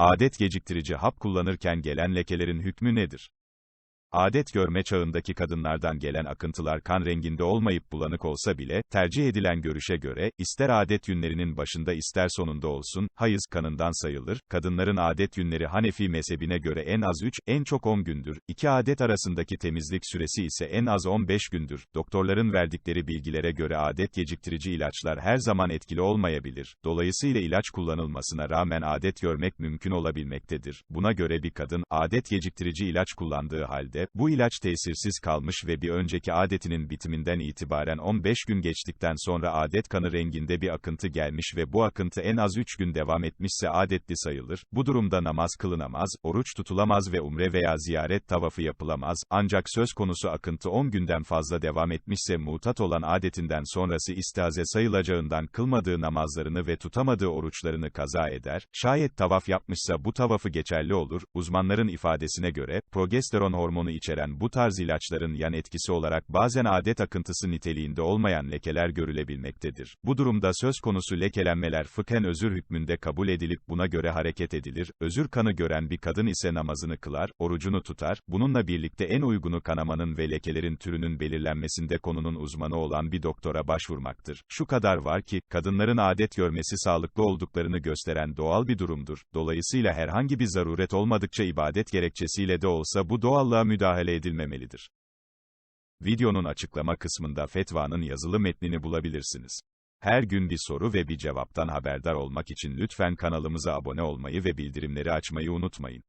Adet geciktirici hap kullanırken gelen lekelerin hükmü nedir? Adet görme çağındaki kadınlardan gelen akıntılar kan renginde olmayıp bulanık olsa bile, tercih edilen görüşe göre, ister adet günlerinin başında ister sonunda olsun, hayız kanından sayılır. Kadınların adet günleri Hanefi mezhebine göre en az 3, en çok 10 gündür. İki adet arasındaki temizlik süresi ise en az 15 gündür. Doktorların verdikleri bilgilere göre adet geciktirici ilaçlar her zaman etkili olmayabilir. Dolayısıyla ilaç kullanılmasına rağmen adet görmek mümkün olabilmektedir. Buna göre bir kadın, adet geciktirici ilaç kullandığı halde, bu ilaç tesirsiz kalmış ve bir önceki adetinin bitiminden itibaren 15 gün geçtikten sonra adet kanı renginde bir akıntı gelmiş ve bu akıntı en az 3 gün devam etmişse adetli sayılır. Bu durumda namaz kılınamaz, oruç tutulamaz ve umre veya ziyaret tavafı yapılamaz. Ancak söz konusu akıntı 10 günden fazla devam etmişse mutat olan adetinden sonrası istiaze sayılacağından kılmadığı namazlarını ve tutamadığı oruçlarını kaza eder. Şayet tavaf yapmışsa bu tavafı geçerli olur. Uzmanların ifadesine göre, progesteron hormonu içeren bu tarz ilaçların yan etkisi olarak bazen adet akıntısı niteliğinde olmayan lekeler görülebilmektedir. Bu durumda söz konusu lekelenmeler fıkhen özür hükmünde kabul edilip buna göre hareket edilir. Özür kanı gören bir kadın ise namazını kılar, orucunu tutar. Bununla birlikte en uygunu kanamanın ve lekelerin türünün belirlenmesinde konunun uzmanı olan bir doktora başvurmaktır. Şu kadar var ki, kadınların adet görmesi sağlıklı olduklarını gösteren doğal bir durumdur. Dolayısıyla herhangi bir zaruret olmadıkça ibadet gerekçesiyle de olsa bu doğallığa müdahale edilmemelidir. Videonun açıklama kısmında fetvanın yazılı metnini bulabilirsiniz. Her gün bir soru ve bir cevaptan haberdar olmak için lütfen kanalımıza abone olmayı ve bildirimleri açmayı unutmayın.